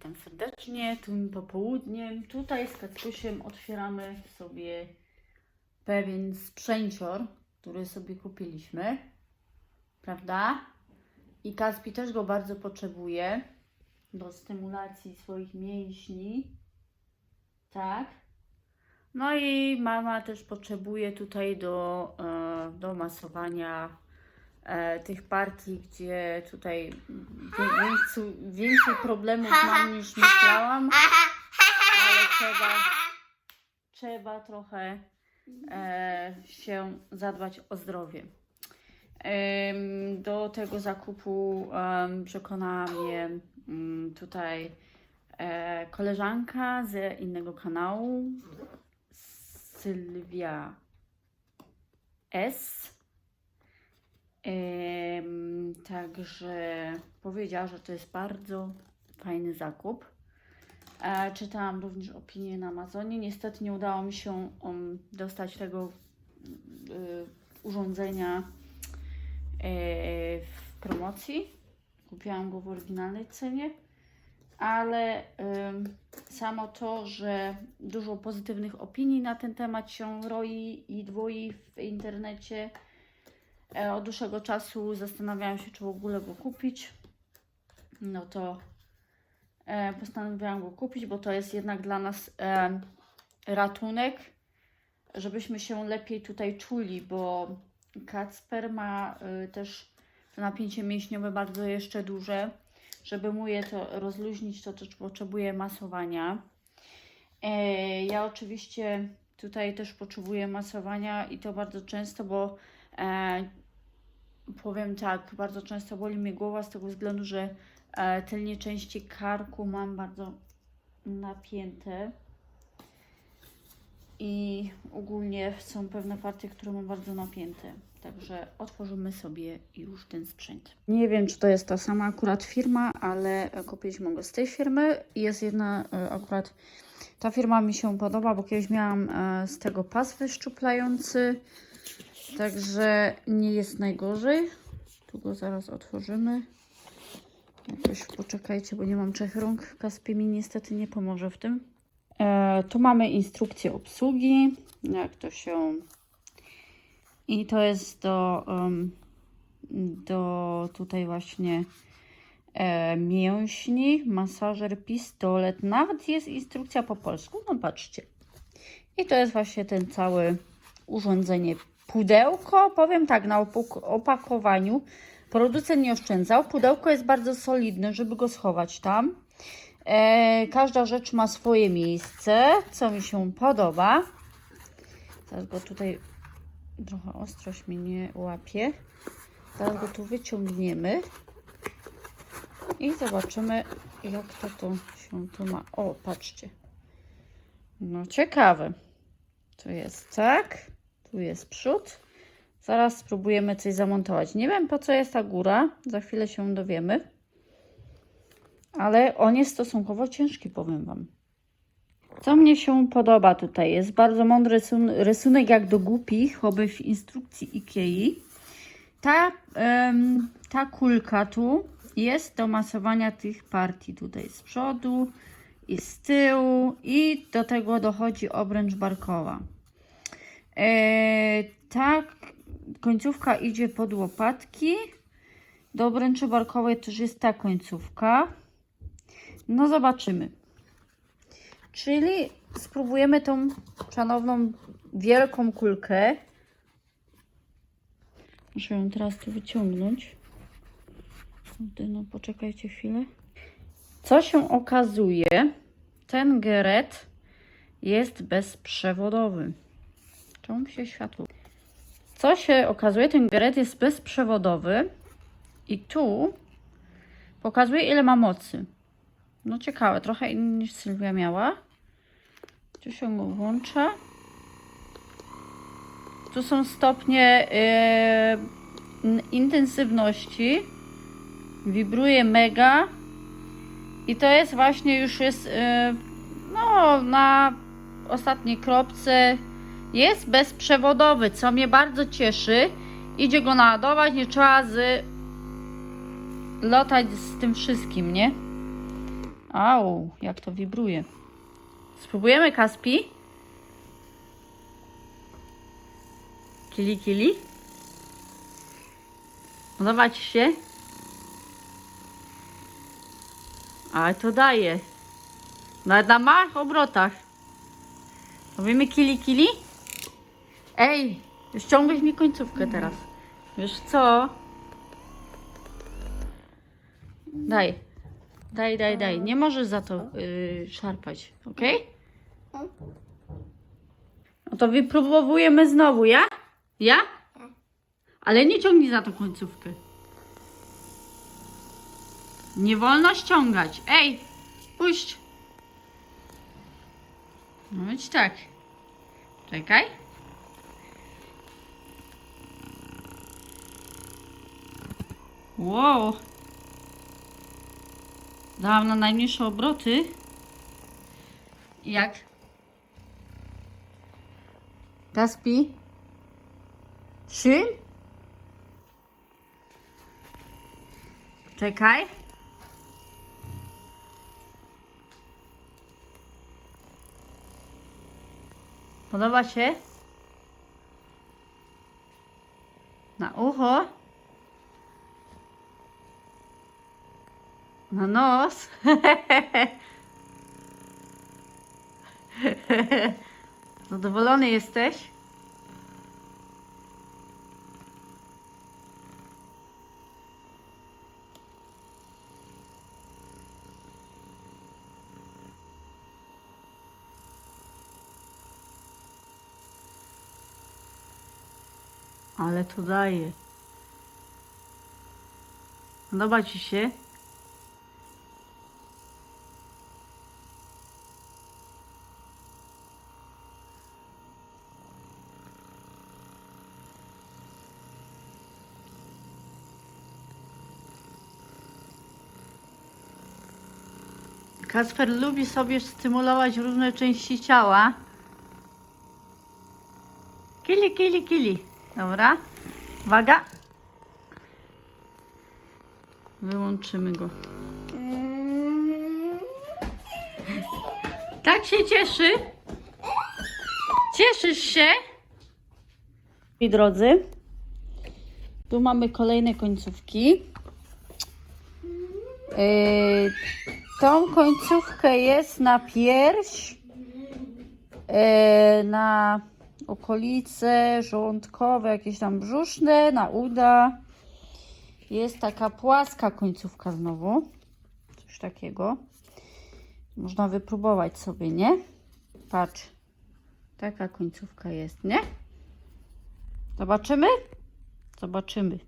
witam serdecznie. Tym popołudniem tutaj z Kacpusiem otwieramy sobie pewien sprzęcior, który sobie kupiliśmy, prawda? I Kaspi też go bardzo potrzebuje do stymulacji swoich mięśni, tak? No i mama też potrzebuje tutaj do, e, do masowania tych partii, gdzie tutaj więcej, więcej problemów mam niż myślałam, ale trzeba, trzeba trochę e, się zadbać o zdrowie. Em, Do tego zakupu em, przekonała mnie mm, tutaj e, koleżanka z innego kanału, Sylwia S. Także powiedziała, że to jest bardzo fajny zakup. E, czytałam również opinię na Amazonie. Niestety nie udało mi się um, dostać tego y, urządzenia y, w promocji. Kupiłam go w oryginalnej cenie, ale ym, samo to, że dużo pozytywnych opinii na ten temat się roi i dwoi w internecie. E, Od dłuższego czasu zastanawiałam się, czy w ogóle go kupić. No to e, postanowiłam go kupić, bo to jest jednak dla nas e, ratunek, żebyśmy się lepiej tutaj czuli, bo Kacper ma też napięcie mięśniowe bardzo jeszcze duże. Żeby mu je to rozluźnić, to też potrzebuje masowania. Ja oczywiście tutaj też potrzebuję masowania i to bardzo często, bo powiem tak, bardzo często boli mnie głowa z tego względu, że e, tylnie części karku mam bardzo napięte i ogólnie są pewne partie, które mam bardzo napięte. Także otworzymy sobie już ten sprzęt. Nie wiem, czy to jest ta sama akurat firma, ale kupiliśmy go z tej firmy. Jest jedna e, akurat, ta firma mi się podoba, bo kiedyś miałam e, z tego pas wyszczuplający. Także nie jest najgorzej. Tu go zaraz otworzymy. Jakoś poczekajcie, bo nie mam trzech rąk. Kaspi mi niestety nie pomoże w tym. E, tu mamy instrukcję obsługi, jak to się... I to jest do, em, do tutaj właśnie e, mięśni, masażer, pistolet. Nawet jest instrukcja po polsku. No patrzcie. I to jest właśnie ten cały urządzenie. Pudełko, powiem tak, na opakowaniu producent nie oszczędzał. Pudełko jest bardzo solidne, żeby go schować tam. E, każda rzecz ma swoje miejsce, co mi się podoba. Teraz go tutaj trochę ostrość mnie nie łapie. Teraz go tu wyciągniemy i zobaczymy, jak to, to się tu ma. O, patrzcie. No, ciekawe. Tu jest tak, tu jest przód. Zaraz spróbujemy coś zamontować. Nie wiem, po co jest ta góra. Za chwilę się dowiemy. Ale on jest stosunkowo ciężki, powiem Wam. Co mnie się podoba tutaj, jest bardzo mądry rysun rysunek jak do głupich, oby w instrukcji Ikei. Ta, em, ta kulka tu jest do masowania tych partii tutaj z przodu i z tyłu i do tego dochodzi obręcz barkowa. E, ta końcówka idzie pod łopatki. Do obręczy barkowej też jest ta końcówka. No zobaczymy. Czyli spróbujemy tą szanowną wielką kulkę. Muszę ją teraz tu wyciągnąć. No poczekajcie chwilę. Co się okazuje, ten geret jest bezprzewodowy. Czemu się światło? Co się okazuje, ten geret jest bezprzewodowy i tu pokazuje ile ma mocy. No ciekawe, trochę inny niż Sylwia miała. Tu się go włącza. Tu są stopnie yy, intensywności. Wibruje mega. I to jest właśnie już jest yy, no na ostatniej kropce. Jest bezprzewodowy, co mnie bardzo cieszy. Idzie go naładować, nie trzeba z lotać z tym wszystkim, nie? Au, jak to wibruje. Spróbujemy Kaspi? Kili, kili? Podoba Ci się? Ale to daje. Nawet na małych obrotach. Robimy kili, kili? Ej, ściągłeś mi końcówkę teraz. Wiesz co? Daj. Daj, daj, daj. Nie możesz za to yy, szarpać, ok? No to wypróbujemy znowu, ja? Ja? Ale nie ciągnij za tą końcówkę. Nie wolno ściągać. Ej, puść. No być tak. Czekaj. Wow. Dałam na najmniejsze obroty. Jak? Kaspi? Trzy? Czekaj. Podoba się? Na ucho? Na nos? Zadowolony jesteś? Ale to daje. Podoba Ci się? Kasper lubi sobie stymulować różne części ciała. Kili, kili, kili. Dobra. Uwaga. Wyłączymy go. Tak się cieszy. Cieszysz się? I drodzy, tu mamy kolejne końcówki. Yy, tą końcówkę jest na pierś, yy, na okolice żołądkowe, jakieś tam brzuszne, na uda. Jest taka płaska końcówka znowu. Coś takiego. Można wypróbować sobie, nie? Patrz. Taka końcówka jest, nie? Zobaczymy? Zobaczymy.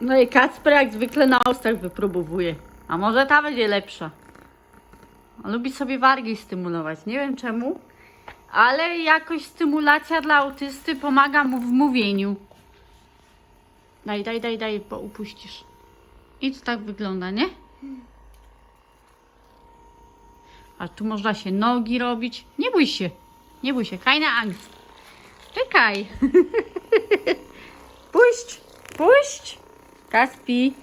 No i Kacper jak zwykle na ostach wypróbowuje. A może ta będzie lepsza. On lubi sobie wargi stymulować. Nie wiem czemu, ale jakoś stymulacja dla autysty pomaga mu w mówieniu. Daj, daj, daj, daj, bo upuścisz. I to tak wygląda, nie? A tu można się nogi robić. Nie bój się. Nie bój się. Keine Angst. Czekaj. puść. Puść. Kaspi.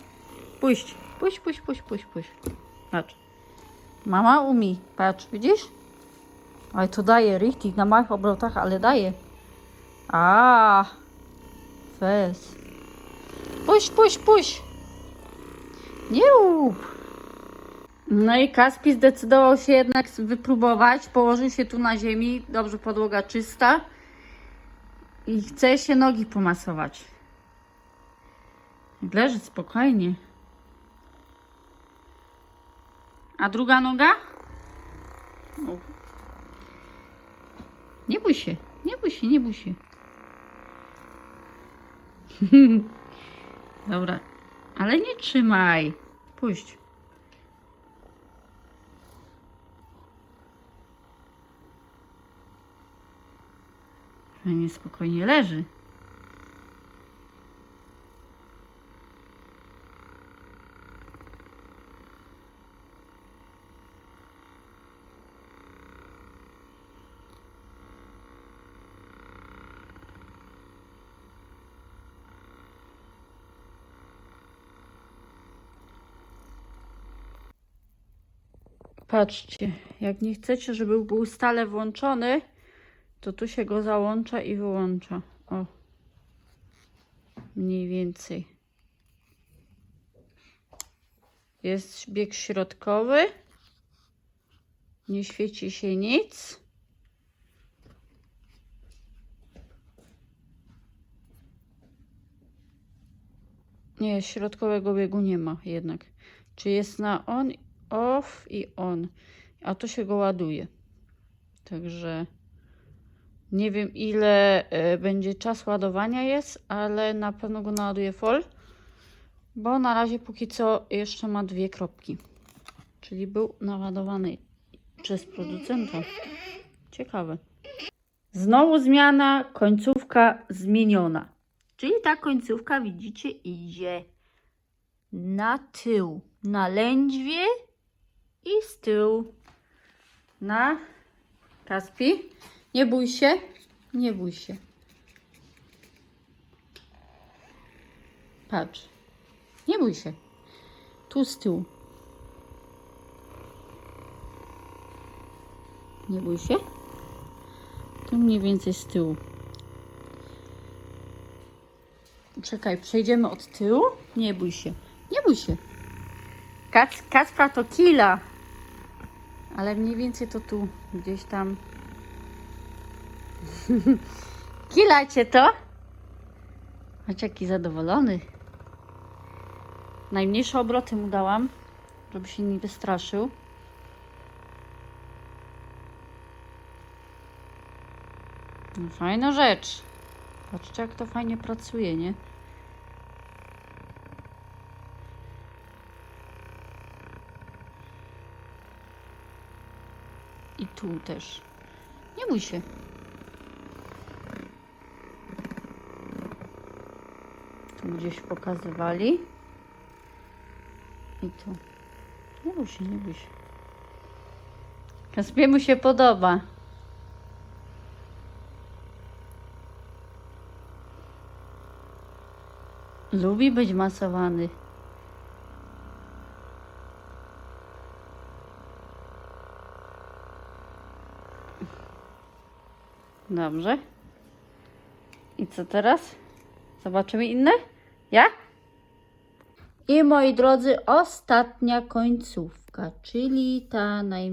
Puść. Puść, puść, puść, puść, puść. Patrz. Mama umie. Patrz, widzisz? Ale to daje richtig na małych obrotach, ale daje. A, fez. Puść, puść, puść. Nie. No i Kaspi zdecydował się jednak wypróbować. Położył się tu na ziemi. Dobrze, podłoga czysta. I chce się nogi pomasować. Leży spokojnie. A druga noga? O. Nie bój się, nie bój się, nie bój się. Dobra, ale nie trzymaj. Puść. Fajnie spokojnie leży. Patrzcie, jak nie chcecie, żeby był stale włączony, to tu się go załącza i wyłącza. O. Mniej więcej. Jest bieg środkowy. Nie świeci się nic. Nie, środkowego biegu nie ma jednak. Czy jest na on, off i on. A to się go ładuje. Także nie wiem ile e, będzie czas ładowania jest, ale na pewno go naładuję full. Bo na razie póki co jeszcze ma dwie kropki. Czyli był naładowany przez producenta. Ciekawe. Znowu zmiana, końcówka zmieniona. Czyli ta końcówka, widzicie, idzie na tył, na lędźwie i z tyłu na Kaspi. Nie bój się, nie bój się. Patrz, nie bój się. Tu z tyłu. Nie bój się. Tu mniej więcej z tyłu. Czekaj, przejdziemy od tyłu. Nie bój się. Nie bój się. Kac, Kacpra to kila. Ale mniej więcej to tu, gdzieś tam. kila cię to? Chodź jaki zadowolony. Najmniejsze obroty mu dałam, żeby się nie wystraszył. No, Fajna rzecz. Patrzcie, jak to fajnie pracuje, nie? Tu też. Nie bój się. Tu gdzieś pokazywali. I tu. Nie bój się, nie bój się. Kaspiemu się podoba. Lubi być masowany. Dobrze. I co teraz? Zobaczymy inne? Ja? I moi drodzy, ostatnia końcówka, czyli ta naj...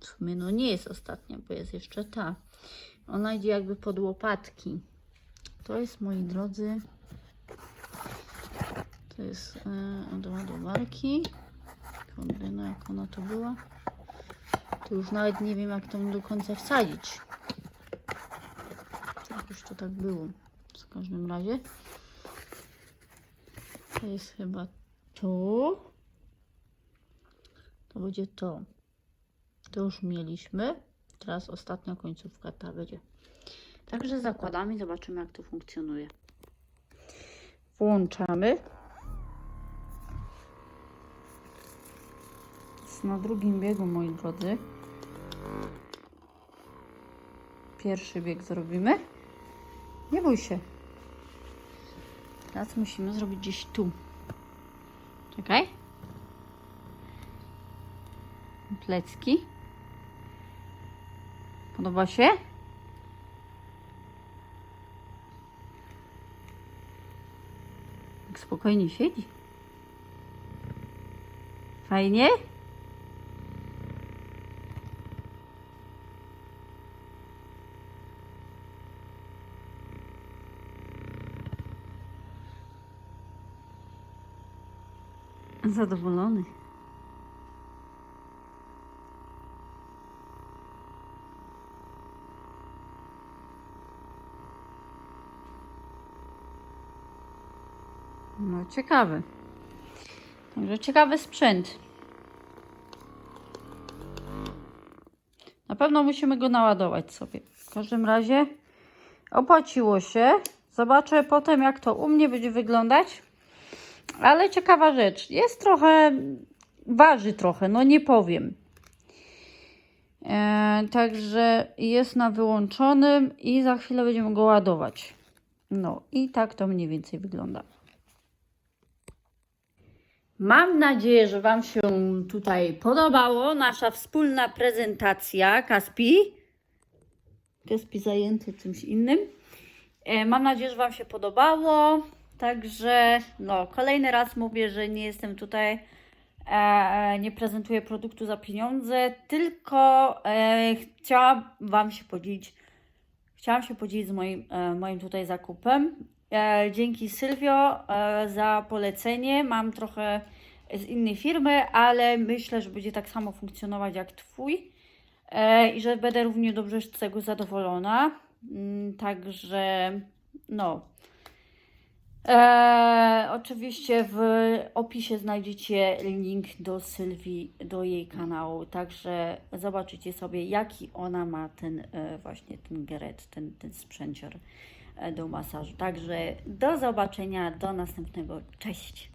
W sumie no nie jest ostatnia, bo jest jeszcze ta. Ona idzie jakby pod łopatki. To jest, moi drodzy, to jest e, do ładowarki. Kurde, no jak ona to była. To już nawet nie wiem, jak to do końca wsadzić. Jakoś to tak było. W każdym razie. To jest chyba tu. To będzie to. To już mieliśmy. Teraz ostatnia końcówka ta będzie. Także zakładamy i zobaczymy, jak to funkcjonuje. Włączamy. Jest na drugim biegu, moi drodzy. Pierwszy bieg zrobimy. Nie bój się. Teraz musimy zrobić gdzieś tu. Czekaj. Plecki. Podoba się? Tak spokojnie siedzi. Fajnie? Zadowolony. No ciekawy. Także ciekawy sprzęt. Na pewno musimy go naładować sobie. W każdym razie opłaciło się. Zobaczę potem, jak to u mnie będzie wyglądać. Ale ciekawa rzecz. Jest trochę, waży trochę, no nie powiem. E, także jest na wyłączonym i za chwilę będziemy go ładować. No i tak to mniej więcej wygląda. Mam nadzieję, że Wam się tutaj podobało. Nasza wspólna prezentacja Kaspi. Kaspi zajęty czymś innym. E, Mam nadzieję, że Wam się podobało. Także no, kolejny raz mówię, że nie jestem tutaj, e, nie prezentuję produktu za pieniądze, tylko e, chciałam Wam się podzielić, chciałam się podzielić z moim, e, moim tutaj zakupem. E, dzięki Sylwio e, za polecenie. Mam trochę z innej firmy, ale myślę, że będzie tak samo funkcjonować jak Twój e, i że będę równie dobrze z tego zadowolona. Mm, Także no. E, oczywiście w opisie znajdziecie link do Sylwii, do jej kanału, także zobaczycie sobie jaki ona ma ten e, właśnie ten geret, ten, ten sprzęcior e, do masażu. Także do zobaczenia, do następnego. Cześć!